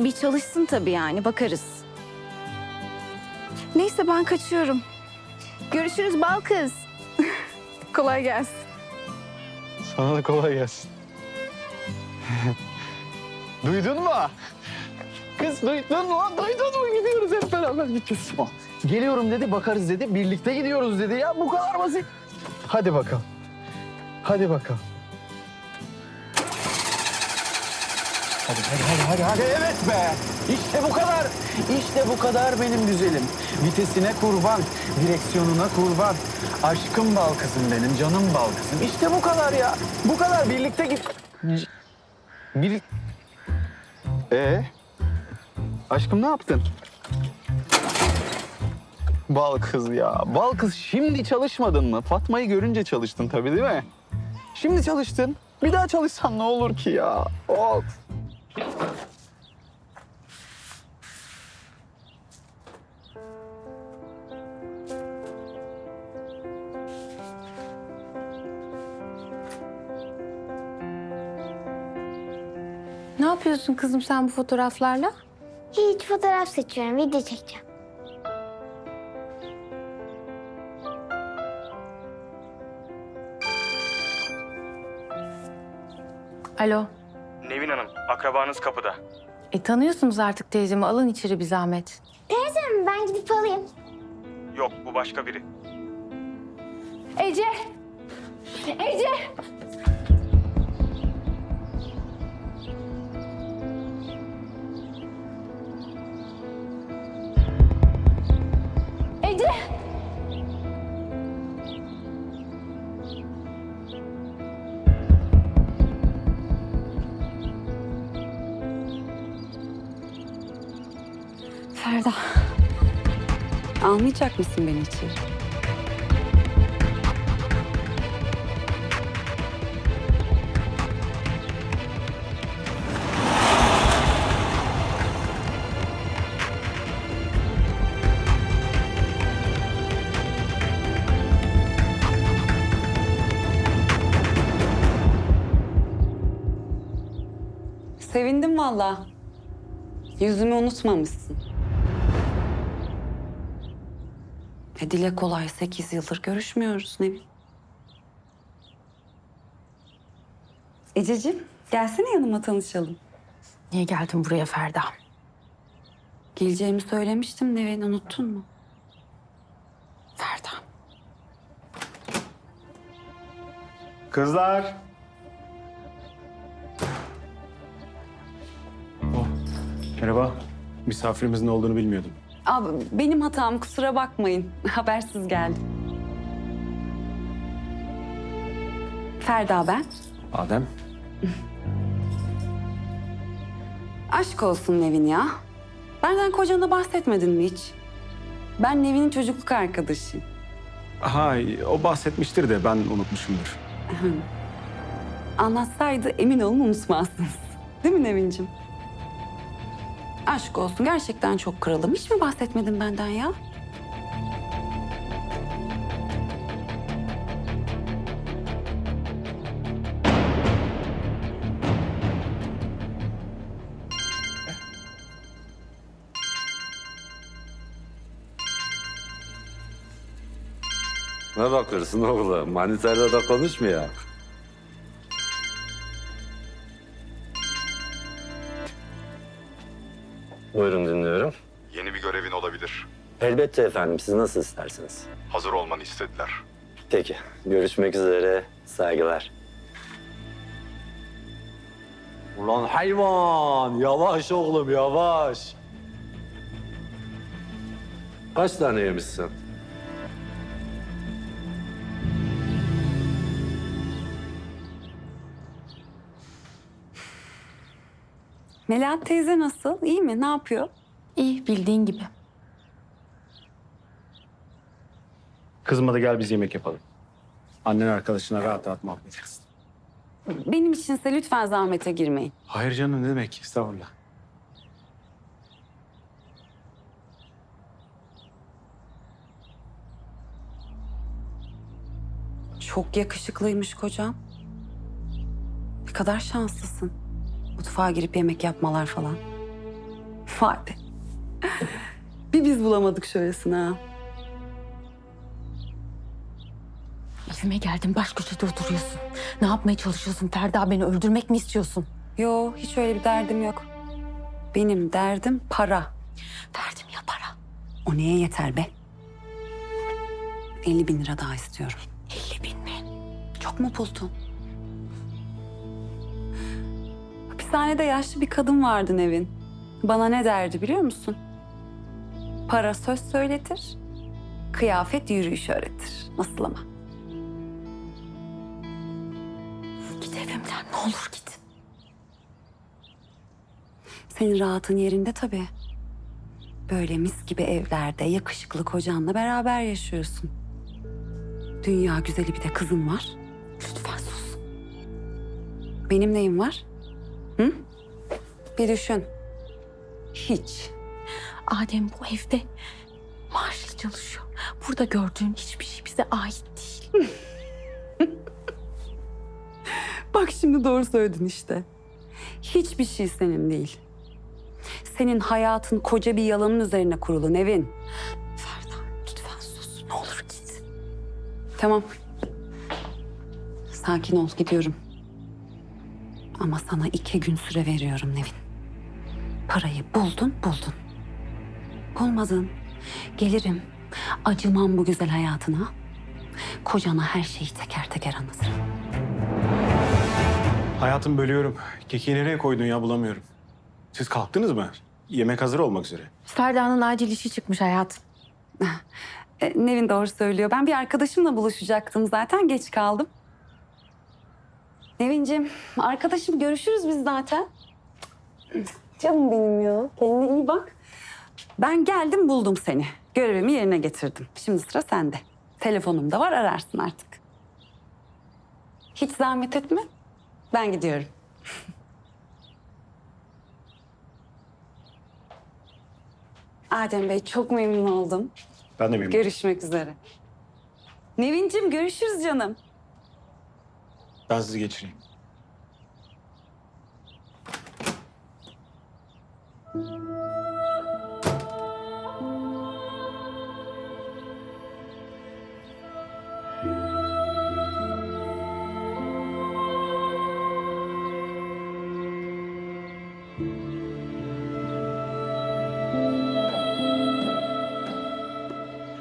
Bir çalışsın tabii yani bakarız. Neyse ben kaçıyorum. Görüşürüz bal kız. Kolay gelsin. Sana da kolay gelsin. Duydun mu? Kız duydun mu? Duydun mu? Gidiyoruz hep beraber gideceğiz. Geliyorum dedi, bakarız dedi. Birlikte gidiyoruz dedi. Ya bu kadar basit. Hadi bakalım. Hadi bakalım. Hadi hadi hadi hadi hadi evet be. İşte bu kadar. İşte bu kadar benim güzelim. Vitesine kurban, direksiyonuna kurban. Aşkım bal kızım benim, canım bal kızım. İşte bu kadar ya. Bu kadar birlikte git. Bir... Ee? Aşkım ne yaptın? Bal kız ya. Bal kız şimdi çalışmadın mı? Fatma'yı görünce çalıştın tabii değil mi? Şimdi çalıştın. Bir daha çalışsan ne olur ki ya? Of. Ne yapıyorsun kızım sen bu fotoğraflarla? Hiç fotoğraf seçiyorum, video çekeceğim. Alo. Nevin Hanım, akrabanız kapıda. E tanıyorsunuz artık teyzemi. Alın içeri bir zahmet. Teyzem ben gidip alayım. Yok, bu başka biri. Ece! Ece! Ece! Ferda. Almayacak mısın beni içeri? Sevindim valla. Yüzümü unutmamışsın. E dile kolay sekiz yıldır görüşmüyoruz Nevin. Ececiğim gelsene yanıma tanışalım. Niye geldin buraya Ferda? Geleceğimi söylemiştim Nevin unuttun mu? Ferda. Kızlar. Oh, Merhaba. Misafirimizin olduğunu bilmiyordum. Abi benim hatam kusura bakmayın. Habersiz geldim. Ferda ben. Adem. Aşk olsun Nevin ya. Benden kocana bahsetmedin mi hiç? Ben Nevin'in çocukluk arkadaşıyım. Ha, o bahsetmiştir de ben unutmuşumdur. Anlatsaydı emin olun unutmazsınız. Değil mi Nevin'cim? Aşk olsun gerçekten çok kralım. Hiç mi bahsetmedin benden ya? Ne bakıyorsun oğlum? Manitayla da konuşmuyor. Buyurun dinliyorum. Yeni bir görevin olabilir. Elbette efendim. Siz nasıl isterseniz. Hazır olmanı istediler. Peki. Görüşmek üzere. Saygılar. Ulan hayvan! Yavaş oğlum yavaş. Kaç tane yemişsin? Melahat teyze nasıl? İyi mi? Ne yapıyor? İyi bildiğin gibi. Kızıma da gel biz yemek yapalım. Annen arkadaşına rahat rahat muhabbet etsin. Benim içinse lütfen zahmete girmeyin. Hayır canım ne demek? Estağfurullah. Çok yakışıklıymış kocam. Ne kadar şanslısın. Mutfağa girip yemek yapmalar falan. Vay be. Bir biz bulamadık şöylesine ha. Evime geldin baş köşede oturuyorsun. Ne yapmaya çalışıyorsun Ferda? Beni öldürmek mi istiyorsun? Yo hiç öyle bir derdim yok. Benim derdim para. Verdim ya para. O neye yeter be? 50 bin lira daha istiyorum. 50 bin mi? Çok mu buldun? Hapishanede yaşlı bir kadın vardı Nevin. Bana ne derdi biliyor musun? Para söz söyletir, kıyafet yürüyüş öğretir. Nasıl ama? Git evimden ne olur git. Senin rahatın yerinde tabii. Böyle mis gibi evlerde yakışıklı kocanla beraber yaşıyorsun. Dünya güzeli bir de kızın var. Lütfen sus. Benim neyim var? Hı? Bir düşün. Hiç. Adem bu evde maaşlı çalışıyor. Burada gördüğün hiçbir şey bize ait değil. Bak şimdi doğru söyledin işte. Hiçbir şey senin değil. Senin hayatın koca bir yalanın üzerine kurulu Nevin. Ferda lütfen sus. Ne olur git. Tamam. Sakin ol gidiyorum. Ama sana iki gün süre veriyorum Nevin. Parayı buldun buldun. Bulmadın. Gelirim. Acımam bu güzel hayatına. Kocana her şeyi teker teker anlatırım. Hayatım bölüyorum. Keki nereye koydun ya bulamıyorum. Siz kalktınız mı? Yemek hazır olmak üzere. Ferda'nın acil işi çıkmış hayatım. E, Nevin doğru söylüyor. Ben bir arkadaşımla buluşacaktım zaten. Geç kaldım. Nevin'cim, arkadaşım görüşürüz biz zaten. Canım benim ya. Kendine iyi bak. Ben geldim buldum seni. Görevimi yerine getirdim. Şimdi sıra sende. Telefonum da var ararsın artık. Hiç zahmet etme. Ben gidiyorum. Adem Bey çok memnun oldum. Ben de memnunum. Görüşmek üzere. Nevin'cim görüşürüz canım. Ben sizi geçireyim.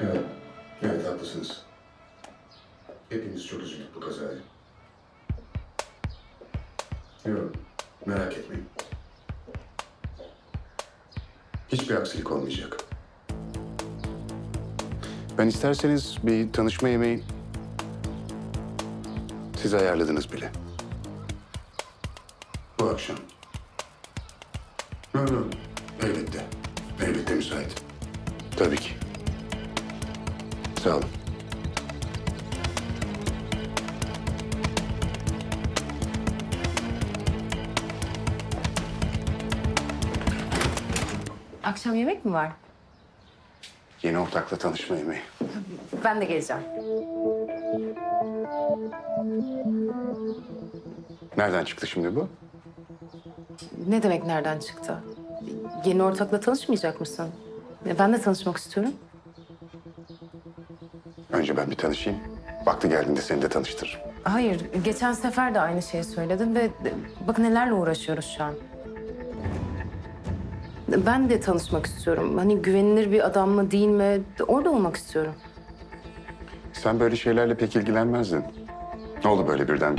Evet, evet haklısınız. Hepimiz çok üzüldük bu kazaya. Yok, merak etmeyin. Hiçbir aksilik olmayacak. Ben isterseniz bir tanışma yemeği... Siz ayarladınız bile. Bu akşam. Yok yok, elbette. Elbette müsait. Tabii ki. Sağ olun. Akşam yemek mi var? Yeni ortakla tanışma yemeği. Ben de geleceğim. Nereden çıktı şimdi bu? Ne demek nereden çıktı? Yeni ortakla tanışmayacak mısın? Ya Ben de tanışmak istiyorum. Önce ben bir tanışayım. Vakti geldiğinde seni de tanıştırırım. Hayır, geçen sefer de aynı şeyi söyledin ve bak nelerle uğraşıyoruz şu an. Ben de tanışmak istiyorum. Hani güvenilir bir adam mı değil mi? Orada olmak istiyorum. Sen böyle şeylerle pek ilgilenmezdin. Ne oldu böyle birden?